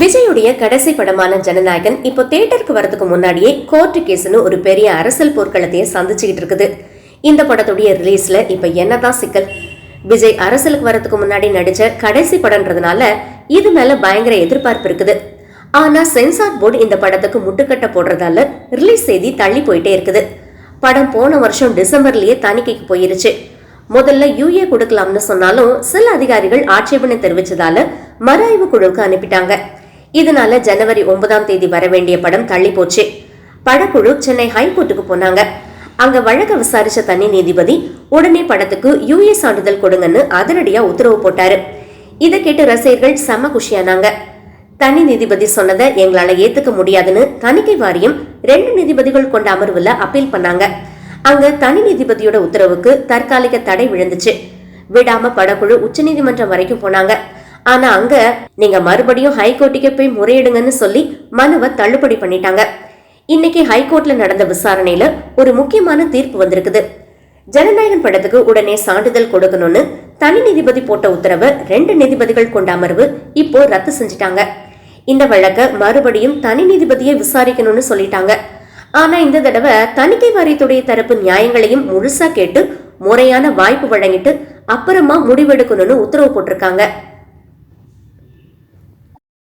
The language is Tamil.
விஜயுடைய கடைசி படமான ஜனநாயகன் இப்போ தியேட்டருக்கு வரதுக்கு முன்னாடியே கோர்ட்டு கேஸ்னு ஒரு பெரிய அரசியல் போர்க்களத்தையே சந்திச்சுக்கிட்டு இருக்குது. இந்த படத்துடைய ரிலீஸ்ல இப்ப என்னதான் சிக்கல்? விஜய் அரசியலுக்கு வரதுக்கு முன்னாடி நடிச்ச கடைசி படம்ன்றதுனால இது மேல பயங்கர எதிர்பார்ப்பு இருக்குது. ஆனா சென்சார் போர்டு இந்த படத்துக்கு முட்டுக்கட்டை போடுறதால ரிலீஸ் செய்தி தள்ளி போயிட்டே இருக்குது. படம் போன வருஷம் டிசம்பர்லயே தணிக்கைக்கு போயிருச்சு. முதல்ல யூஏ கொடுக்கலாம்னு சொன்னாலும் சில அதிகாரிகள் ஆட்சேபனை தெரிவிச்சதால மறு ஆய்வு குழுவுக்கு அனுப்பிட்டாங்க. இதனால ஜனவரி ஒன்பதாம் தேதி வர வேண்டிய படம் தள்ளி போச்சு. படக்குழு சென்னை ஹைகோர்ட்டுக்கு போனாங்க. அங்க வழக்க விசாரிச்ச தனி நீதிபதி உடனே படத்துக்கு யூஏ சான்றிதழ் கொடுங்கன்னு அதிரடியா உத்தரவு போட்டாரு. இதை கேட்டு ரசிகர்கள் செம குஷியானாங்க. தனி நீதிபதி சொன்னதை எங்களால ஏத்துக்க முடியாதுன்னு தணிக்கை வாரியம் ரெண்டு நீதிபதிகள் கொண்ட அமர்வுல அப்பீல் பண்ணாங்க. அங்க தனி நீதிபதியோட உத்தரவுக்கு தற்காலிக தடை விழுந்துச்சு. விடாம படக்குழு உச்சநீதிமன்றம் வரைக்கும் போனாங்க. ஆனா அங்க நீங்க மறுபடியும் ஹைகோர்ட்டுக்கே போய் முறையிடுங்கன்னு சொல்லி மனுவை தள்ளுபடி பண்ணிட்டாங்க. இன்னைக்கு ஹைகோர்ட்ல நடந்த விசாரணையில ஒரு முக்கியமான தீர்ப்பு வந்திருக்குது. ஜனநாயகன் படத்துக்கு உடனே சான்றிதழ் கொடுக்கணும்னு தனி நீதிபதி போட்ட உத்தரவை ரெண்டு நீதிபதிகள் கொண்ட அமர்வு இப்போ ரத்து செஞ்சுட்டாங்க. இந்த வழக்க மறுபடியும் தனி நீதிபதியை விசாரிக்கணும்னு சொல்லிட்டாங்க. ஆனா இந்த தடவை தணிக்கை வாரியத்துடைய தரப்பு நியாயங்களையும் முழுசா கேட்டு முறையான வாய்ப்பு வழங்கிட்டு அப்புறமா முடிவெடுக்கணும்னு உத்தரவு போட்டிருக்காங்க.